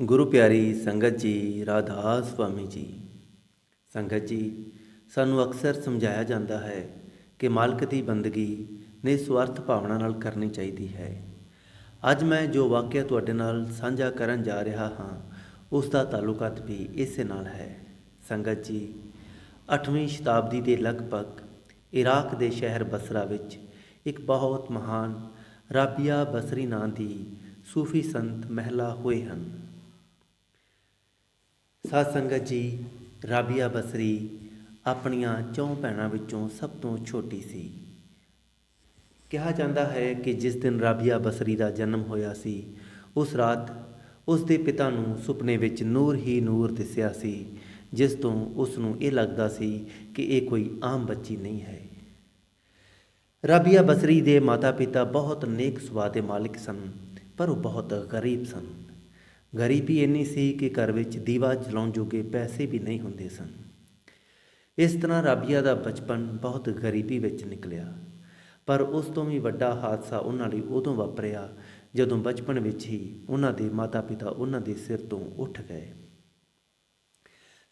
ਗੁਰੂ ਪਿਆਰੀ ਸੰਗਤ ਜੀ, ਰਾਧਾ ਸੁਆਮੀ ਜੀ। ਸੰਗਤ ਜੀ, ਸਾਨੂੰ ਅਕਸਰ ਸਮਝਾਇਆ ਜਾਂਦਾ ਹੈ ਕਿ ਮਾਲਕ ਦੀ ਬੰਦਗੀ ਨਿਸਵਾਰਥ ਭਾਵਨਾ ਨਾਲ ਕਰਨੀ ਚਾਹੀਦੀ ਹੈ। ਅੱਜ ਮੈਂ ਜੋ ਵਾਕਿਆ ਤੁਹਾਡੇ ਨਾਲ ਸਾਂਝਾ ਕਰਨ ਜਾ ਰਿਹਾ ਹਾਂ, ਉਸ ਦਾ ਤਾਲੁਕਾਤ ਵੀ ਇਸੇ ਨਾਲ ਹੈ। ਸੰਗਤ ਜੀ 8ਵੀਂ ਸ਼ਤਾਬਦੀ ਦੇ ਲਗਭਗ ਇਰਾਕ ਦੇ ਸ਼ਹਿਰ ਬਸਰਾ ਵਿੱਚ ਇੱਕ ਬਹੁਤ ਮਹਾਨ ਰਾਬੀਆ ਬਸਰੀ ਨਾਂ ਦੀ ਸੂਫੀ ਸੰਤ ਮਹਿਲਾ ਹੋਏ ਹਨ। ਸਾਧ ਸੰਗਤ ਜੀ, ਰਾਬੀਆ ਬਸਰੀ ਆਪਣੀਆਂ ਚੌਂ ਭੈਣਾਂ ਵਿੱਚੋਂ ਸਭ ਤੋਂ ਛੋਟੀ ਸੀ। ਕਿਹਾ ਜਾਂਦਾ ਹੈ ਕਿ ਜਿਸ ਦਿਨ ਰਾਬੀਆ ਬਸਰੀ ਦਾ ਜਨਮ ਹੋਇਆ ਸੀ, ਉਸ ਰਾਤ ਉਸ ਦੇ ਪਿਤਾ ਨੂੰ ਸੁਪਨੇ ਵਿੱਚ ਨੂਰ ਹੀ ਨੂਰ ਦਿਸਿਆ ਸੀ, ਜਿਸ ਤੋਂ ਉਸ ਨੂੰ ਇਹ ਲੱਗਦਾ ਸੀ ਕਿ ਇਹ ਕੋਈ ਆਮ ਬੱਚੀ ਨਹੀਂ ਹੈ। ਰਾਬੀਆ ਬਸਰੀ ਦੇ ਮਾਤਾ-ਪਿਤਾ ਬਹੁਤ ਨੇਕ ਸੁਭਾਅ ਦੇ ਮਾਲਿਕ ਸਨ, ਪਰ ਉਹ ਬਹੁਤ ਗਰੀਬ ਸਨ। ਗਰੀਬੀ ਇੰਨੀ ਸੀ ਕਿ ਘਰ ਵਿੱਚ ਦੀਵਾ ਜਲਾਉਣ ਜੋਗੇ ਪੈਸੇ ਵੀ ਨਹੀਂ ਹੁੰਦੇ ਸਨ। ਇਸ ਤਰ੍ਹਾਂ ਰਾਬੀਆ ਦਾ ਬਚਪਨ ਬਹੁਤ ਗਰੀਬੀ ਵਿੱਚ ਨਿਕਲਿਆ। ਪਰ ਉਸ ਤੋਂ ਵੀ ਵੱਡਾ ਹਾਦਸਾ ਉਹਨਾਂ ਲਈ ਉਦੋਂ ਵਾਪਰਿਆ ਜਦੋਂ ਬਚਪਨ ਵਿੱਚ ਹੀ ਉਹਨਾਂ ਦੇ ਮਾਤਾ-ਪਿਤਾ ਉਹਨਾਂ ਦੇ ਸਿਰ ਤੋਂ ਉੱਠ ਗਏ।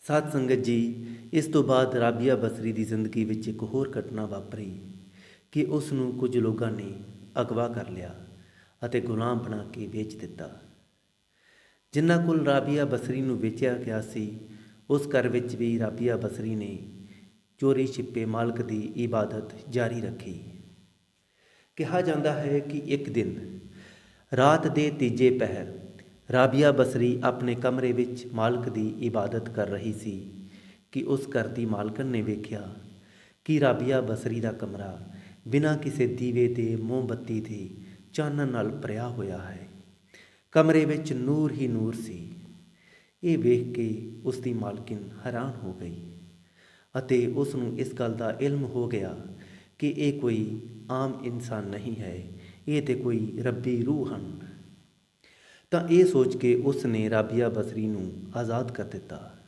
ਸਾਧ ਸੰਗਤ ਜੀ, ਇਸ ਤੋਂ ਬਾਅਦ ਰਾਬੀਆ ਬਸਰੀ ਦੀ ਜ਼ਿੰਦਗੀ ਵਿੱਚ ਇੱਕ ਹੋਰ ਘਟਨਾ ਵਾਪਰੀ ਕਿ ਉਸ ਨੂੰ ਕੁਝ ਲੋਕਾਂ ਨੇ ਅਗਵਾ ਕਰ ਲਿਆ ਅਤੇ ਗੁਲਾਮ ਬਣਾ ਕੇ ਵੇਚ ਦਿੱਤਾ। ਜਿਨ੍ਹਾਂ ਕੋਲ ਰਾਬੀਆ ਬਸਰੀ ਨੂੰ ਵੇਚਿਆ ਗਿਆ ਸੀ, ਉਸ ਘਰ ਵਿੱਚ ਵੀ ਰਾਬੀਆ ਬਸਰੀ ਨੇ ਚੋਰੀ ਛਿਪੇ ਮਾਲਕ ਦੀ ਇਬਾਦਤ ਜਾਰੀ ਰੱਖੀ। ਕਿਹਾ ਜਾਂਦਾ ਹੈ ਕਿ ਇੱਕ ਦਿਨ, ਰਾਤ ਦੇ ਤੀਜੇ ਪਹਿਰ, ਰਾਬੀਆ ਬਸਰੀ ਆਪਣੇ ਕਮਰੇ ਵਿੱਚ ਮਾਲਕ ਦੀ ਇਬਾਦਤ ਕਰ ਰਹੀ ਸੀ ਕਿ ਉਸ ਘਰ ਦੀ ਮਾਲਕਨ ਨੇ ਵੇਖਿਆ ਕਿ ਰਾਬੀਆ ਬਸਰੀ ਦਾ ਕਮਰਾ ਬਿਨਾਂ ਕਿਸੇ ਦੀਵੇ ਤੇ ਮੋਮਬੱਤੀ 'ਤੇ ਚਾਨਣ ਨਾਲ ਭਰਿਆ ਹੋਇਆ ਹੈ। ਕਮਰੇ ਵਿੱਚ ਨੂਰ ਹੀ ਨੂਰ ਸੀ। ਇਹ ਵੇਖ ਕੇ ਉਸ ਦੀ ਮਾਲਕਿਨ ਹੈਰਾਨ ਹੋ ਗਈ ਅਤੇ ਉਸ ਨੂੰ ਇਸ ਗੱਲ ਦਾ ਇਲਮ ਹੋ ਗਿਆ ਕਿ ਇਹ ਕੋਈ ਆਮ ਇਨਸਾਨ ਨਹੀਂ ਹੈ, ਇਹ ਤੇ ਕੋਈ ਰੱਬੀ ਰੂਹ ਹਨ। ਤਾਂ ਇਹ ਸੋਚ ਕੇ ਉਸ ਨੇ ਰਾਬੀਆ ਬਸਰੀ ਨੂੰ ਆਜ਼ਾਦ ਕਰ ਦਿੱਤਾ।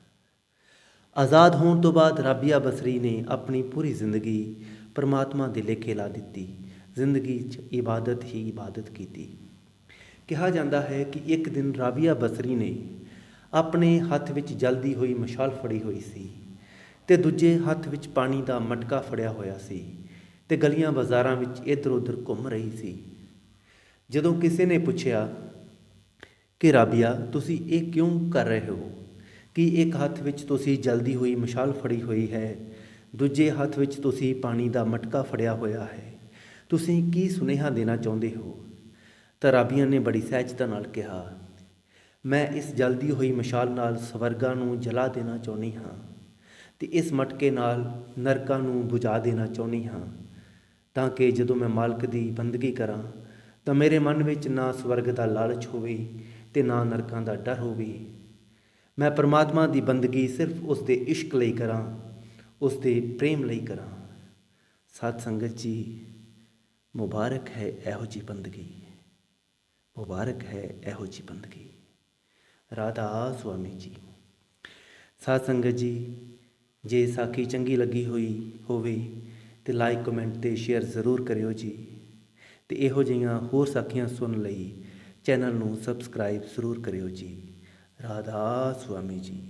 ਆਜ਼ਾਦ ਹੋਣ ਤੋਂ ਬਾਅਦ ਰਾਬੀਆ ਬਸਰੀ ਨੇ ਆਪਣੀ ਪੂਰੀ ਜ਼ਿੰਦਗੀ ਪਰਮਾਤਮਾ ਦੇ ਲੇਖੇ ਲਾ ਦਿੱਤੀ। ਜ਼ਿੰਦਗੀ 'ਚ ਇਬਾਦਤ ਹੀ ਇਬਾਦਤ ਕੀਤੀ। ਕਿਹਾ ਜਾਂਦਾ ਹੈ ਕਿ ਇੱਕ ਦਿਨ ਰਾਬੀਆ ਬਸਰੀ ਨੇ ਆਪਣੇ ਹੱਥ ਵਿੱਚ ਜਲਦੀ ਹੋਈ ਮਸ਼ਾਲ ਫੜੀ ਹੋਈ ਸੀ ਤੇ ਦੂਜੇ ਹੱਥ ਵਿੱਚ ਪਾਣੀ ਦਾ ਮਟਕਾ ਫੜਿਆ ਹੋਇਆ ਸੀ ਤੇ ਗਲੀਆਂ ਬਾਜ਼ਾਰਾਂ ਵਿੱਚ ਇੱਧਰ-ਉੱਧਰ ਘੁੰਮ ਰਹੀ ਸੀ। ਜਦੋਂ ਕਿਸੇ ਨੇ ਪੁੱਛਿਆ ਕਿ ਰਾਬੀਆ ਤੁਸੀਂ ਇਹ ਕਿਉਂ ਕਰ ਰਹੇ ਹੋ? ਕਿ ਇੱਕ ਹੱਥ ਵਿੱਚ ਤੁਸੀਂ ਜਲਦੀ ਹੋਈ ਮਸ਼ਾਲ ਫੜੀ ਹੋਈ ਹੈ, ਦੂਜੇ ਹੱਥ ਵਿੱਚ ਤੁਸੀਂ ਪਾਣੀ ਦਾ ਮਟਕਾ ਫੜਿਆ ਹੋਇਆ ਹੈ। ਤੁਸੀਂ ਕੀ ਸੁਨੇਹਾ ਦੇਣਾ ਚਾਹੁੰਦੇ ਹੋ? ਤਾਂ ਰਾਬੀਆ ਨੇ ਬੜੀ ਸਹਿਜਤਾ ਨਾਲ ਕਿਹਾ, ਮੈਂ ਇਸ ਜਲਦੀ ਹੋਈ ਮਸ਼ਾਲ ਨਾਲ ਸਵਰਗਾਂ ਨੂੰ ਜਲਾ ਦੇਣਾ ਚਾਹੁੰਦੀ ਹਾਂ ਤੇ ਇਸ ਮਟਕੇ ਨਾਲ ਨਰਕਾਂ ਨੂੰ ਬੁਝਾ ਦੇਣਾ ਚਾਹੁੰਦੀ ਹਾਂ, ਤਾਂ ਕਿ ਜਦੋਂ ਮੈਂ ਮਾਲਕ ਦੀ ਬੰਦਗੀ ਕਰਾਂ, ਤਾਂ ਮੇਰੇ ਮਨ ਵਿੱਚ ਨਾ ਸਵਰਗ ਦਾ ਲਾਲਚ ਹੋਵੇ ਤੇ ਨਾ ਨਰਕਾਂ ਦਾ ਡਰ ਹੋਵੇ। ਮੈਂ ਪਰਮਾਤਮਾ ਦੀ ਬੰਦਗੀ ਸਿਰਫ ਉਸ ਦੇ ਇਸ਼ਕ ਲਈ ਕਰਾਂ, ਉਸ ਦੇ ਪ੍ਰੇਮ ਲਈ ਕਰਾਂ। ਸਾਧ ਸੰਗਤ ਜੀ, ਮੁਬਾਰਕ ਹੈ ਇਹੋ ਜੀ ਬੰਦਗੀ। ਮੁਬਾਰਕ ਹੈ ਇਹੋ ਜੀ ਬੰਦਗੀ। ਰਾਧਾ ਸੁਆਮੀ ਜੀ, ਸਾਧ ਸੰਗਤ ਜੀ, ਜੇ ਸਾਖੀ ਚੰਗੀ ਲੱਗੀ ਹੋਈ ਹੋਵੇ ਤੇ ਲਾਈਕ ਕਮੈਂਟ ਤੇ ਸ਼ੇਅਰ ਜ਼ਰੂਰ ਕਰਿਓ ਜੀ ਤੇ ਇਹੋ ਜਿਹੀਆਂ ਹੋਰ ਸਾਖੀਆਂ ਸੁਣਨ ਲਈ ਚੈਨਲ ਨੂੰ ਸਬਸਕ੍ਰਾਈਬ ਜ਼ਰੂਰ ਕਰਿਓ ਜੀ। ਰਾਧਾ ਸੁਆਮੀ ਜੀ।